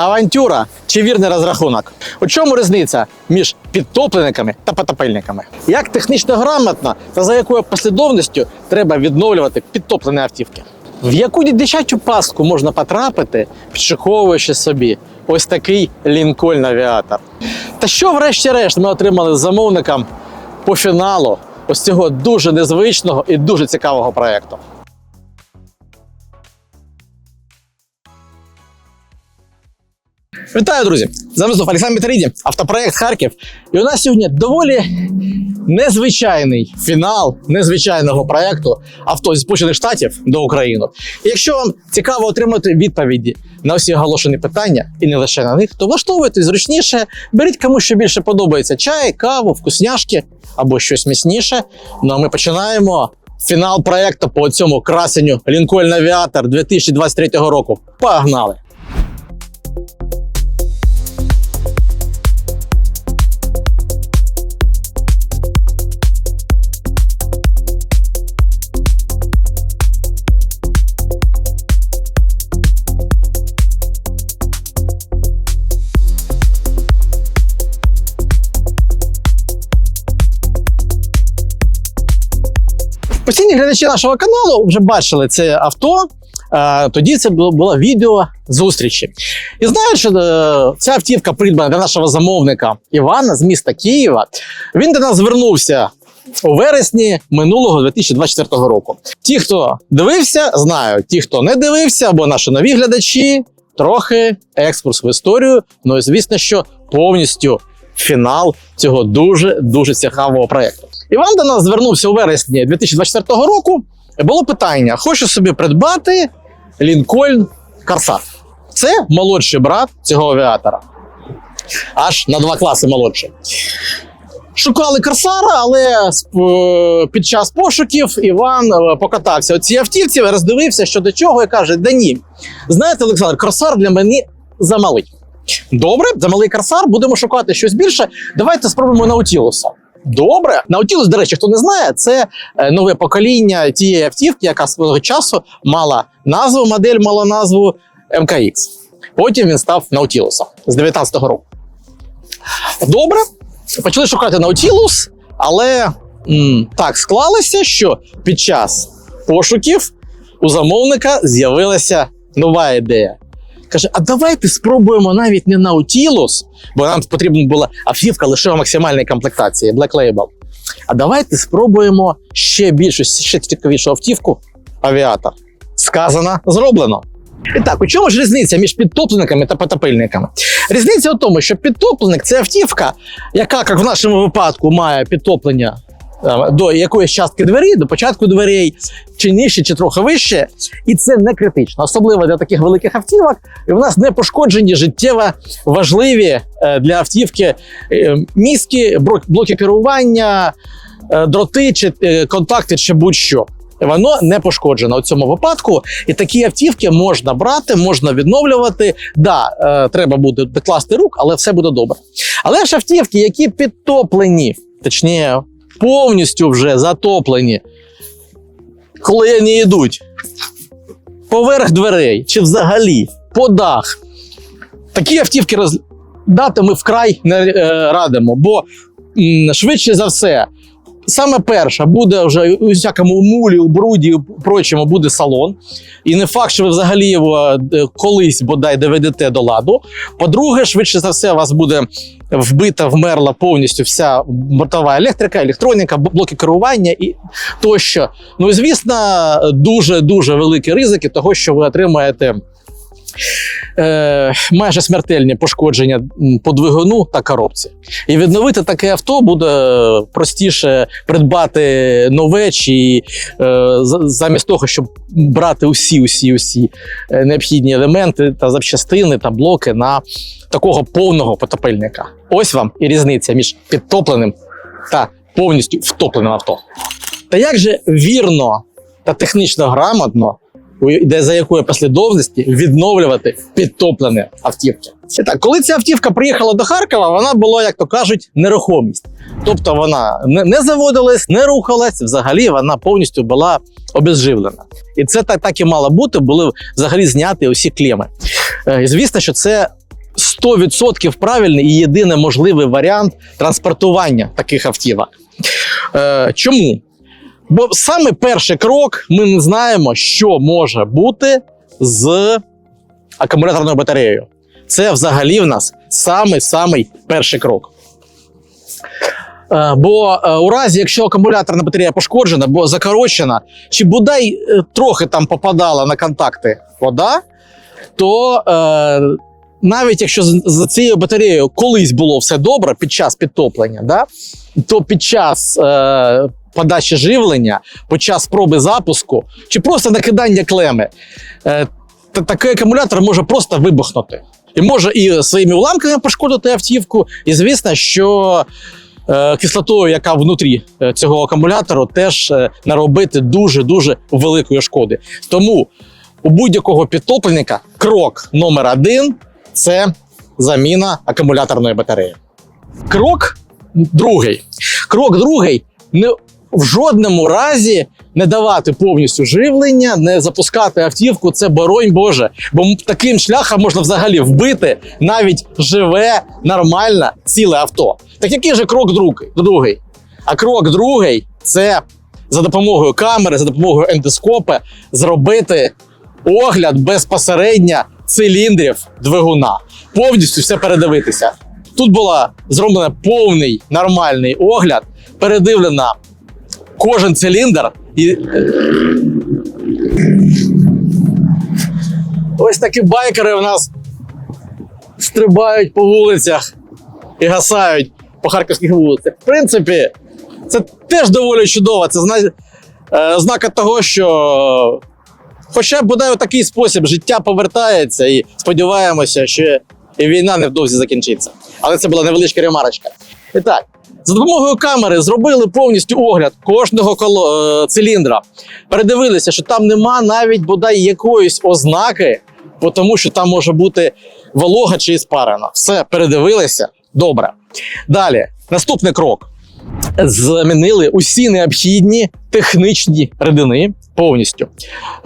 Авантюра чи вірний розрахунок? У чому різниця між підтопленниками та потопельниками? Як технічно грамотно та за якою послідовністю треба відновлювати підтоплені автівки? В яку дитячу пастку можна потрапити, підшиковуючи собі ось такий лінкольн авіатор? Та що, врешті-решт, ми отримали з замовником по фіналу ось цього дуже незвичного і дуже цікавого проєкту? Вітаю, друзі! З вами знов Олександр Мітаріді, автопроект Харків. І у нас сьогодні доволі незвичайний фінал незвичайного проекту авто зі Сполучених Штатів до України. І якщо вам цікаво отримати відповіді на всі оголошені питання, і не лише на них, то влаштовуйтесь зручніше, беріть кому що більше подобається: чай, каву, вкусняшки або щось міцніше. Ну а ми починаємо. Фінал проекту по цьому красенню Lincoln Aviator 2023 року. Погнали! Постійні глядачі нашого каналу вже бачили це авто. Е, Тоді це було, відео зустрічі. І знають, що е, ця автівка придбана для нашого замовника Івана з міста Києва. Він до нас звернувся у вересні минулого 2024 року. Ті, хто дивився, знають. Ті, хто не дивився, або наші нові глядачі, трохи екскурс в історію. Ну і звісно, що повністю фінал цього дуже дуже цікавого проєкту. Іван до нас звернувся у вересні 2024 року. Було питання: хочу собі придбати Лінкольн Корсар. Це молодший брат цього авіатора. Аж на два класи молодший. Шукали Корсара, але під час пошуків Іван е, покатався у цій автівці, роздивився, що до чого, і каже: Да ні. Знаєте, Олександр, Корсар для мене замалий. Добре, замалий Корсар, будемо шукати щось більше. Давайте спробуємо Наутілуса. Добре, Наутілус, до речі, хто не знає, це е, нове покоління тієї автівки, яка свого часу мала назву, модель мала назву МКХ. Потім він став Наутілусом з 19-го року. Добре, почали шукати Наутілус, але м, так склалося, що під час пошуків у замовника з'явилася нова ідея. Каже: а давайте спробуємо навіть не Наутілус, бо нам потрібна була автівка лише у максимальній комплектації Black Label. А давайте спробуємо ще більшу, ще цікавішу автівку авіатор. Сказано, зроблено. І так, у чому ж різниця між підтопленниками та потопельниками? Різниця у тому, що підтопленник це автівка, яка, як в нашому випадку, має підтоплення до якоїсь частки двері, до початку дверей, чи нижче, чи трохи вище. І це не критично, особливо для таких великих автівок. І в нас не пошкоджені життєво важливі е, для автівки е, мізки, блоки керування, е, дроти чи контакти, чи будь-що. Воно не пошкоджено у цьому випадку, і такі автівки можна брати, можна відновлювати. Да, е, треба буде докласти рук, але все буде добре. Але ж автівки, які підтоплені, точніше, повністю вже затоплені, коли вони йдуть поверх дверей чи взагалі по дах, такі автівки роздати ми вкрай не е, радимо, бо швидше за все. Саме перша буде вже у всякому мулі, у бруді, і прочому буде салон. І не факт, що ви взагалі його е, колись бодай доведете до ладу. По-друге, швидше за все, у вас буде вбита, вмерла повністю вся бортова електрика, електроніка, блоки керування і тощо. Ну і звісно, дуже дуже великі ризики того, що ви отримаєте. Е, майже смертельні пошкодження по двигуну та коробці. І відновити таке авто буде простіше придбати нове, чи е, замість того, щоб брати усі, усі, усі е, необхідні елементи та запчастини та блоки на такого повного потопельника. Ось вам і різниця між підтопленим та повністю втопленим авто. Та як же вірно та технічно грамотно де за якої послідовності відновлювати підтоплені автівки. І так, коли ця автівка приїхала до Харкова, вона була, як то кажуть, нерухомість. Тобто вона не, заводилась, не рухалась, взагалі вона повністю була обезживлена. І це так, так і мало бути, були взагалі зняті усі клеми. Е, І звісно, що це 100% правильний і єдиний можливий варіант транспортування таких автівок. Е, чому? Бо саме перший крок ми не знаємо, що може бути з акумуляторною батареєю. Це взагалі в нас самий-самий перший крок. Е, Бо е, у разі, якщо акумуляторна батарея пошкоджена, або закорочена, чи бодай е, трохи там попадала на контакти вода, то навіть якщо з, з цією батареєю колись було все добре під час підтоплення, да, то під час е, подачі живлення, під час спроби запуску, чи просто накидання клеми, е, такий акумулятор може просто вибухнути. І може і своїми уламками пошкодити автівку, і звісно, що е, кислотою, яка внутрі е, цього акумулятору, теж наробити дуже-дуже великої шкоди. Тому у будь-якого підтопленника крок номер один це заміна акумуляторної батареї. Крок другий. Крок другий не в жодному разі не давати повністю живлення, не запускати автівку. Це боронь Боже. Бо таким шляхом можна взагалі вбити навіть живе, нормальне, ціле авто. Так який же крок другий? А крок другий це за допомогою камери, за допомогою ендоскопа зробити огляд безпосередньо циліндрів двигуна. Повністю все передивитися. Тут була зроблена повний нормальний огляд, передивлена кожен циліндр і. Ось такі байкери в нас стрибають по вулицях і гасають по харківських вулицях. В принципі, це теж доволі чудово. Це зна... е, ознака того, що хоча б бодай у такий спосіб життя повертається, і сподіваємося, що і війна невдовзі закінчиться. Але це була невеличка ремарочка. І так, за допомогою камери зробили повністю огляд кожного коло... е, циліндра. Передивилися, що там нема навіть бодай якоїсь ознаки, бо тому що там може бути волога чи іспарена. Все передивилися. Добре. Далі, наступний крок. Замінили усі необхідні технічні рідини повністю.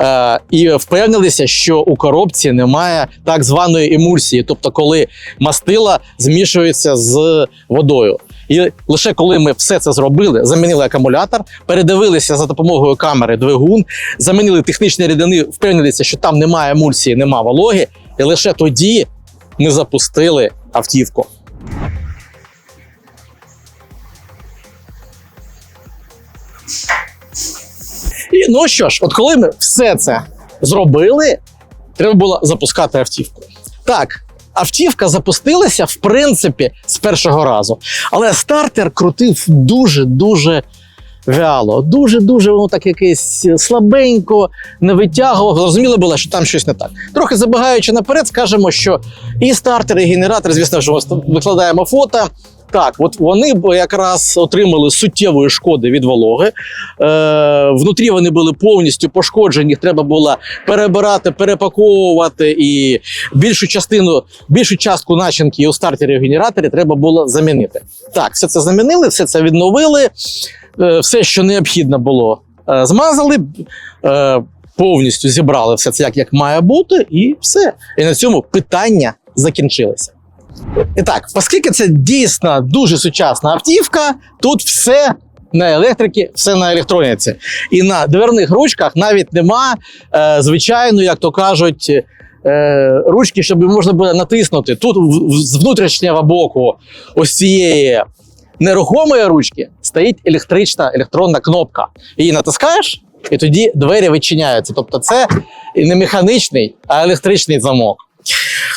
Е, і впевнилися, що у коробці немає так званої емульсії, тобто коли мастила змішується з водою. І лише коли ми все це зробили, замінили акумулятор, передивилися за допомогою камери двигун, замінили технічні рідини, впевнилися, що там немає емульсії, немає вологи, і лише тоді ми запустили автівку. І ну що ж, от коли ми все це зробили, треба було запускати автівку. Так, автівка запустилася, в принципі, з першого разу. Але стартер крутив дуже-дуже вяло. Дуже-дуже воно так якесь слабенько, не витягував. Зрозуміло було, що там щось не так. Трохи забігаючи наперед, скажемо, що і стартер, і генератор, звісно, що викладаємо фото. Так, от вони якраз отримали суттєвої шкоди від вологи. Е, внутрі вони були повністю пошкоджені. Їх треба було перебирати, перепаковувати, і більшу частину, більшу частку начинки у стартері генераторі треба було замінити. Так, все це замінили, все це відновили. Е, все, що необхідно було, е, змазали. Е, повністю зібрали все це як, як має бути, і все. І на цьому питання закінчилися. І так, оскільки це дійсно дуже сучасна автівка, тут все на електрики, все на електроніці. І на дверних ручках навіть нема е, звичайної, як то кажуть, е, ручки, щоб можна було натиснути. Тут з внутрішнього боку ось цієї нерухомої ручки стоїть електрична електронна кнопка. Її натискаєш, і тоді двері відчиняються. Тобто, це не механічний, а електричний замок.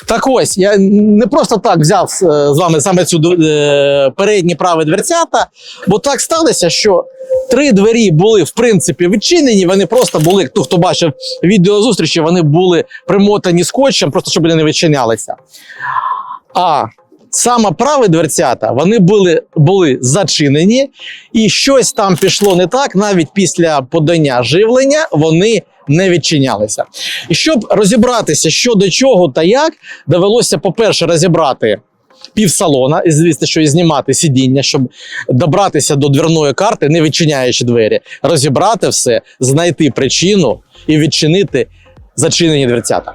Так ось, я не просто так взяв е, з вами саме цю е, передні праві дверцята, бо так сталося, що три двері були в принципі відчинені. Вони просто були, хто, хто бачив відеозустрічі, вони були примотані скотчем, просто щоб вони не відчинялися. А саме праві дверцята вони були, були зачинені, і щось там пішло не так. Навіть після подання живлення вони не відчинялися. І щоб розібратися, що до чого та як, довелося, по-перше, розібрати півсалона, і звісно, що і знімати сидіння, щоб добратися до дверної карти, не відчиняючи двері, розібрати все, знайти причину і відчинити зачинені дверцята.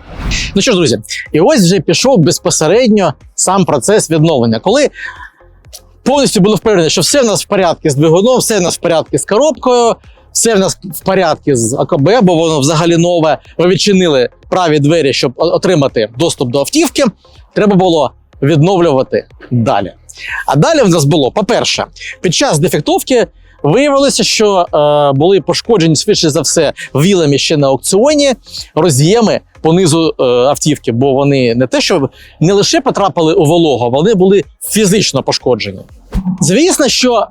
Ну що ж, друзі, і ось вже пішов безпосередньо сам процес відновлення, коли повністю було впевнені, що все в нас в порядку з двигуном, все в нас в порядку з коробкою, все в нас в порядку з АКБ, бо воно взагалі нове. Ви відчинили праві двері, щоб отримати доступ до автівки. Треба було відновлювати далі. А далі в нас було, по-перше, під час дефектовки виявилося, що е, були пошкоджені швидше за все вілами ще на аукціоні роз'єми по низу е, автівки, бо вони не те, що не лише потрапили у вологу, вони були фізично пошкоджені. Звісно, що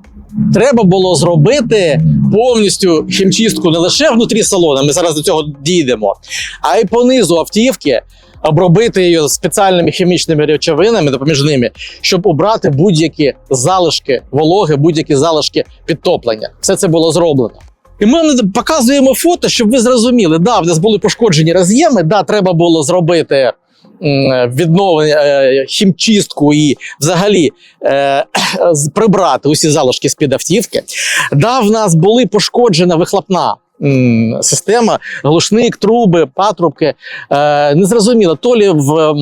треба було зробити повністю хімчистку не лише внутрі салону, ми зараз до цього дійдемо, а й по низу автівки. Обробити її спеціальними хімічними речовинами допоміжними, щоб убрати будь-які залишки вологи, будь-які залишки підтоплення. Все це було зроблено. І ми показуємо фото, щоб ви зрозуміли, да, в нас були пошкоджені роз'єми, да, треба було зробити відновлення, е, хімчистку і взагалі е, прибрати усі залишки з-під автівки. Да, в нас були пошкоджена вихлопна. Система, глушник, труби, патрубки. Е, незрозуміло, то лі в,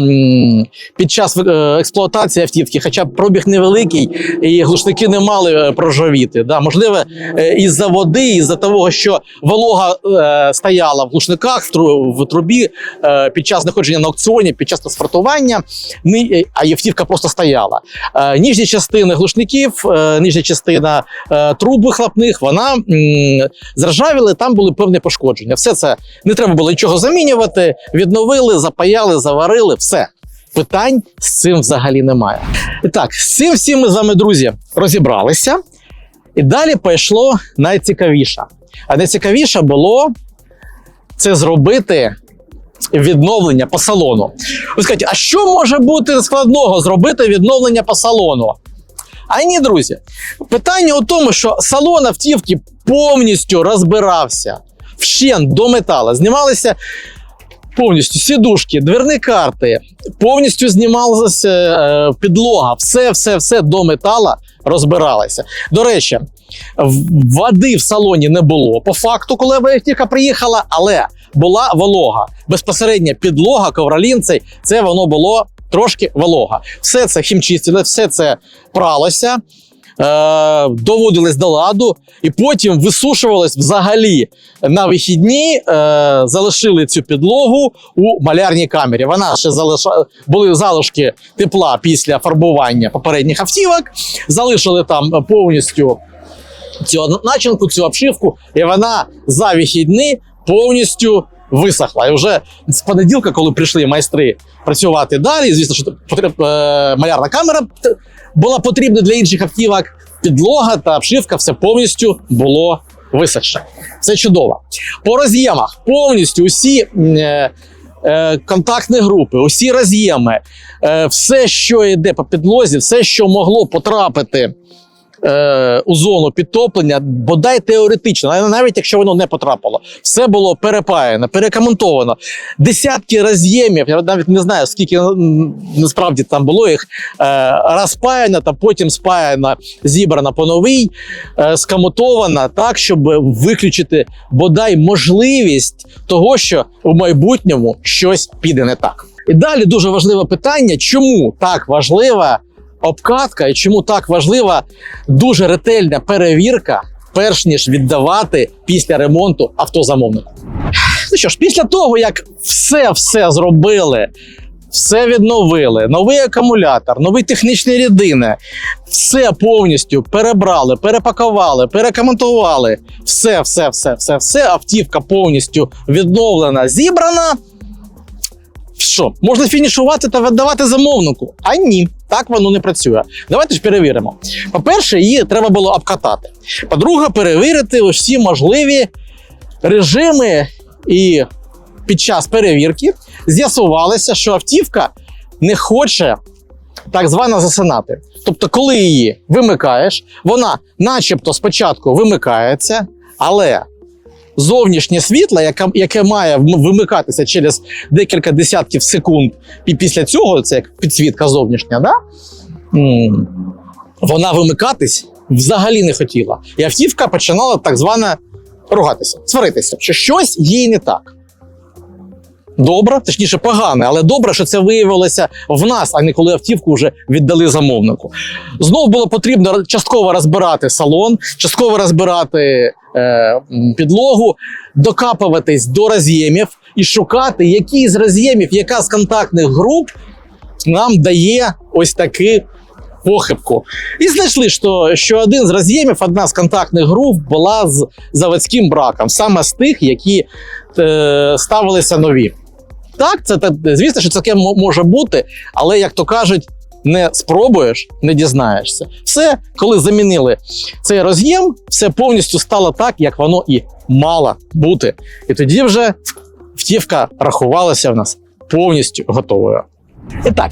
під час е, експлуатації автівки, хоча пробіг невеликий, і глушники не мали е, прожовіти. Да? Можливо, е, із-за води, із-за того, що волога е, стояла в глушниках, в, тру, в трубі е, під час знаходження на аукціоні, під час транспортування, е, а автівка просто стояла. Е, ніжні частини глушників, е, частина е, труб вихлопних, вона м, заржавіла, там були певні пошкодження. Все це не треба було нічого замінювати, відновили, запаяли, заварили, все. Питань з цим взагалі немає. І так, з цим всім ми з вами, друзі, розібралися. І далі пішло найцікавіше. А найцікавіше було це зробити відновлення по салону. Ви скажете, а що може бути складного зробити відновлення по салону? А ні, друзі, питання у тому, що салон автівки повністю розбирався вщент до металу. Знімалися повністю сідушки, дверні карти, повністю знімалася е, підлога, все, все, все до метала розбиралося. До речі, води в салоні не було по факту, коли автівка приїхала, але була волога. Безпосередня підлога, ковролін цей, це воно було трошки волога. Все це хімчистили, все це пралося. Е, доводилось до ладу, і потім висушувалось взагалі на вихідні. Е, залишили цю підлогу у малярній камері. Вона ще залиша... були залишки тепла після фарбування попередніх автівок. Залишили там повністю цю начинку, цю обшивку, і вона за вихідні повністю висохла. І вже з понеділка, коли прийшли майстри працювати далі, звісно, що е, малярна камера була потрібна для інших автівок. Підлога та обшивка все повністю було висохше. Це чудово. По роз'ємах повністю усі. Е, е, Контактні групи, усі роз'єми, е, все, що йде по підлозі, все, що могло потрапити е, у зону підтоплення, бодай теоретично, навіть якщо воно не потрапило, все було перепаяно, перекоментовано. Десятки роз'ємів, я навіть не знаю, скільки насправді там було їх е, розпаяно та потім спаяно, зібрано по новій, е, скомутовано так, щоб виключити бодай можливість того, що у майбутньому щось піде не так. І далі дуже важливе питання, чому так важлива обкатка і чому так важлива дуже ретельна перевірка, перш ніж віддавати після ремонту автозамовнику. Ну що ж, після того, як все все зробили, все відновили, новий акумулятор, нові технічні рідини, все повністю перебрали, перепакували, перекоментували. Все, все, все, все, все. Автівка повністю відновлена, зібрана. Що, можна фінішувати та віддавати замовнику? А ні, так воно не працює. Давайте ж перевіримо. По-перше, її треба було обкатати. По-друге, перевірити усі можливі режими. І під час перевірки з'ясувалося, що автівка не хоче так звано засинати. Тобто, коли її вимикаєш, вона начебто спочатку вимикається, але зовнішнє світло, яке, яке має вимикатися через декілька десятків секунд, і після цього це як підсвітка зовнішня, да? Вона вимикатись взагалі не хотіла. І автівка починала так звана ругатися, сваритися, що щось їй не так. Добре, точніше, погане, але добре, що це виявилося в нас, а не коли автівку вже віддали замовнику. Знову було потрібно частково розбирати салон, частково розбирати е, підлогу, докапуватись до роз'ємів і шукати, які з роз'ємів, яка з контактних груп нам дає ось таку похибку. І знайшли, що, що один з роз'ємів, одна з контактних груп була з заводським браком, саме з тих, які е, ставилися нові. Так, це звісно, що таке може бути, але як то кажуть, не спробуєш, не дізнаєшся. Все, коли замінили цей роз'єм, все повністю стало так, як воно і мало бути. І тоді вже втівка рахувалася в нас повністю готовою. І так,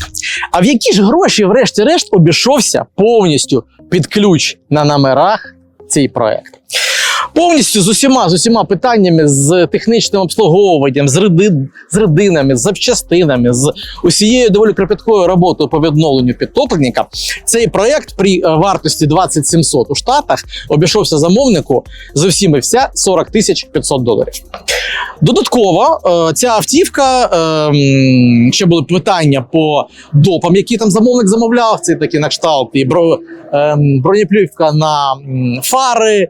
а в які ж гроші, врешті-решт, обійшовся повністю під ключ на номерах цей проект? Повністю з усіма з усіма питаннями, з технічним обслуговуванням, з, реди, з рединами, з запчастинами, з усією доволі кропіткою роботою по відновленню підтопленника. Цей проект при е, вартості 2700 у Штатах обійшовся замовнику з усіми вся 40 тисяч 500 доларів. Додатково е, ця автівка е, ще були питання по допам, які там замовник замовляв. Це такі на кшталт і бро, е, бронеплівка на фари,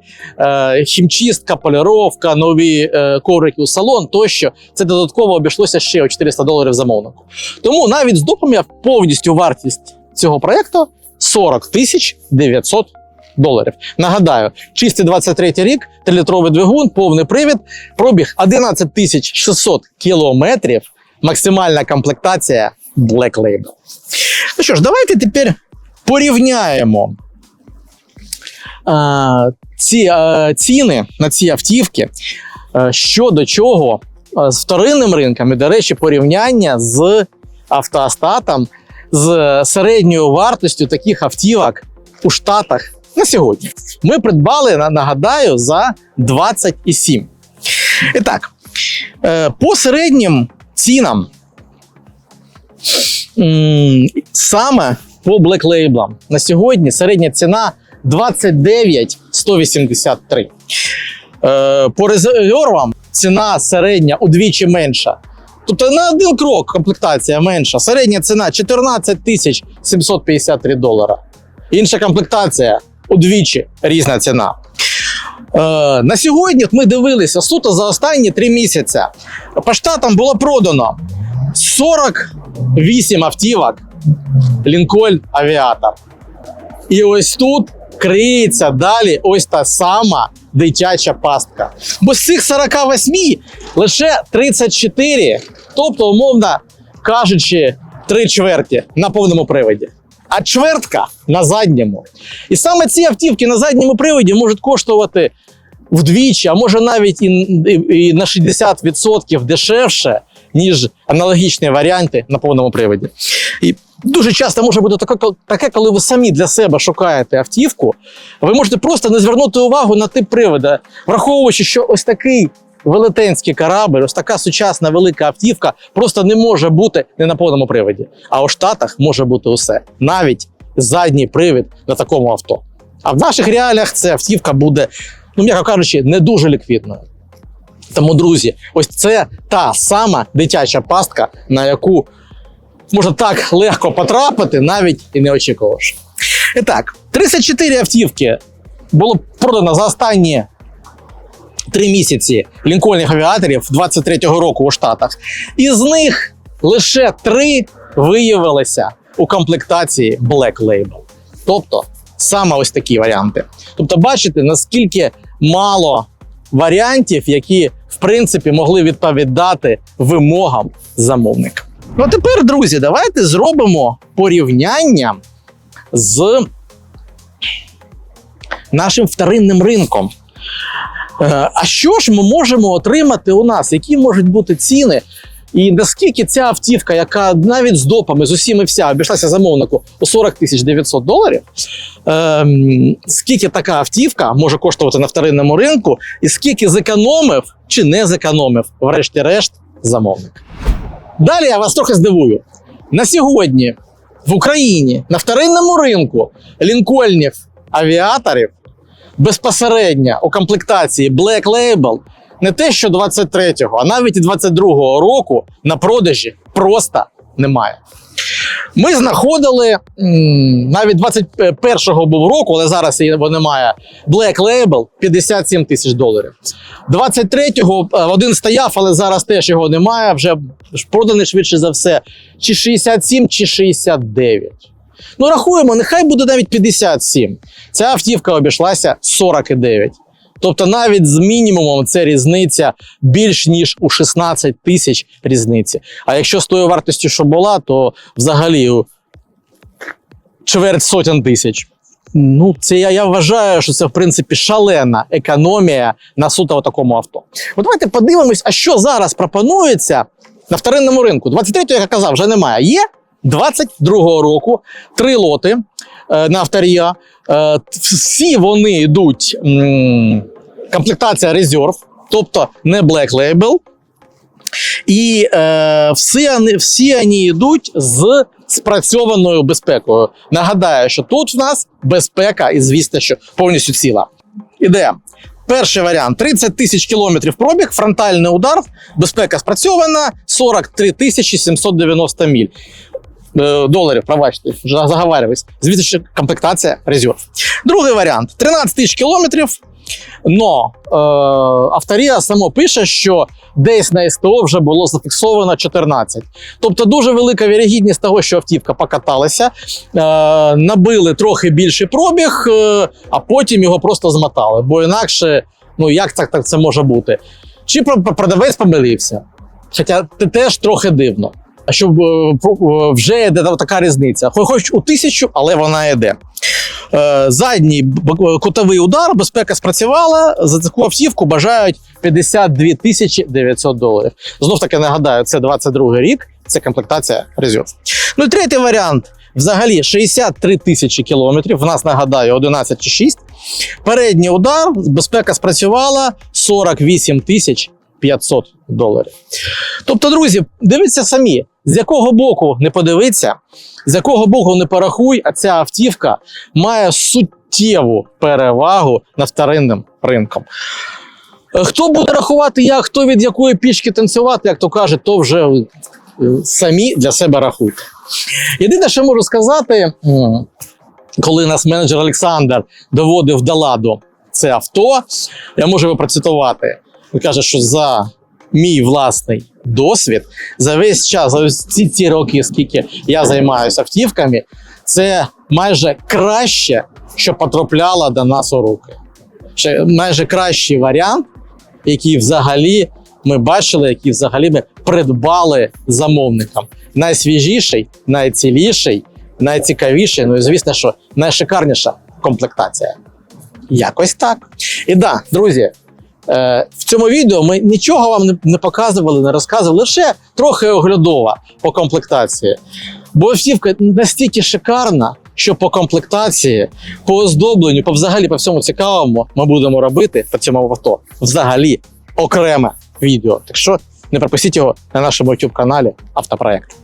хімчистка, поліровка, нові е, коврики у салон тощо. Це додатково обійшлося ще у 400 доларів замовнику. Тому навіть з допами повністю вартість цього проекту 40 тисяч 900 доларів. Нагадаю, чистий 23 рік, 3-літровий двигун, повний привід, пробіг 11 тисяч 600 кілометрів, максимальна комплектація Black Label. Ну що ж, давайте тепер порівняємо ці ціни на ці автівки, е, що до чого е, з вторинним ринком, і, до речі, порівняння з автоастатом, з середньою вартістю таких автівок у Штатах на сьогодні. Ми придбали, нагадаю, за 27. І так, е, по середнім цінам, саме по Black Label на сьогодні середня ціна 29 183. Е, По резервам ціна середня удвічі менша. Тобто на один крок комплектація менша. Середня ціна 14 тисяч 753 долара. Інша комплектація удвічі різна ціна. Е, на сьогодні ми дивилися суто за останні три місяці. По штатам було продано 48 автівок Lincoln Aviator. І ось тут криється далі ось та сама дитяча пастка. Бо з цих 48 лише 34, тобто, умовно кажучи, три чверті на повному приводі. А чвертка на задньому. І саме ці автівки на задньому приводі можуть коштувати вдвічі, а може навіть і, на 60% дешевше, ніж аналогічні варіанти на повному приводі. І дуже часто може бути таке, коли ви самі для себе шукаєте автівку, ви можете просто не звернути увагу на тип привода, враховуючи, що ось такий велетенський корабль, ось така сучасна велика автівка просто не може бути не на повному приводі. А у Штатах може бути усе, навіть задній привід на такому авто. А в наших реаліях ця автівка буде, ну м'яко кажучи, не дуже ліквідною. Тому, друзі, ось це та сама дитяча пастка, на яку можна так легко потрапити, навіть і не очікувавши. І так, 34 автівки було продано за останні три місяці лінкольних авіаторів 23-го року у Штатах. Із них лише три виявилися у комплектації Black Label. Тобто саме ось такі варіанти. Тобто, бачите, наскільки мало варіантів, які в принципі могли відповідати вимогам замовника. Ну тепер, друзі, давайте зробимо порівняння з нашим вторинним ринком. Е, А що ж ми можемо отримати у нас? Які можуть бути ціни? І наскільки ця автівка, яка навіть з допами, з усіми вся обійшлася замовнику у 40 тисяч 900 доларів, ем, скільки така автівка може коштувати на вторинному ринку, і скільки зекономив чи не зекономив, врешті-решт, замовник. Далі я вас трохи здивую. На сьогодні в Україні на вторинному ринку лінкольнів авіаторів безпосередньо у комплектації Black Label не те, що 23-го, а навіть і 22-го року на продажі просто немає. Ми знаходили навіть 21-го був року, але зараз його немає. Black Label 57 тисяч доларів. 23-го е, один стояв, але зараз теж його немає. Вже проданий швидше за все. Чи 67, чи 69. Ну, рахуємо, нехай буде навіть 57. Ця автівка обійшлася 49. Тобто навіть з мінімумом це різниця більш ніж у 16 тисяч різниці. А якщо з тою вартістю, що була, то взагалі у чверть сотень тисяч. Ну, це я, я вважаю, що це в принципі шалена економія на суто такому авто. От давайте подивимось, а що зараз пропонується на вторинному ринку. 23-го, як я казав, вже немає. Є 22-го року три лоти на авторія. Е, всі вони йдуть комплектація резерв, тобто не Black Label. І е, всі, вони, всі вони йдуть з спрацьованою безпекою. Нагадаю, що тут в нас безпека, і звісно, що повністю ціла. Іде. Перший варіант: 30 тисяч кілометрів пробіг, фронтальний удар, безпека спрацьована, 43 тисячі 790 міль. Е, Доларів, пробачте, вже заговарюваюсь. Звісно, що комплектація резерв. Другий варіант: 13 тисяч кілометрів. Но е, авторія само пише, що десь на СТО вже було зафіксовано 14. Тобто дуже велика вірогідність того, що автівка покаталася, е, набили трохи більший пробіг, е, а потім його просто змотали. Бо інакше, ну як так, так це може бути? Чи про- продавець помилився? Хоча це теж трохи дивно. Щоб е, е, вже йде така різниця. Хоч у тисячу, але вона йде. Е, Задній кутовий удар, безпека спрацювала. За таку автівку бажають 52 тисячі 900 доларів. Знов таки нагадаю, це 22 рік, це комплектація резерв. Ну і третій варіант. Взагалі 63 тисячі кілометрів. В нас нагадаю 11,6. Передній удар, безпека спрацювала 48 тисяч 500 доларів. Тобто, друзі, дивіться самі, з якого боку не подивиться, з якого боку не порахуй, а ця автівка має суттєву перевагу над вторинним ринком. Е, Хто буде рахувати, як, хто від якої пічки танцювати, як то кажуть, то вже е, самі для себе рахуйте. Єдине, що можу сказати, коли нас менеджер Олександр доводив до ладу це авто, я можу його процитувати. Він каже, що за мій власний досвід, за весь час, за ці, ці роки, скільки я займаюся автівками, це майже краще, що потрапляло до нас у руки. Ще майже кращий варіант, який взагалі ми бачили, який взагалі ми придбали замовникам. Найсвіжіший, найціліший, найцікавіший, ну і звісно, що найшикарніша комплектація. Якось так. І да, друзі, в цьому відео ми нічого вам не, показували, не розказували, лише трохи оглядова по комплектації. Бо автівка настільки шикарна, що по комплектації, по оздобленню, по взагалі по всьому цікавому ми будемо робити по цьому авто взагалі окреме відео. Так що не пропустіть його на нашому YouTube каналі Автопроект.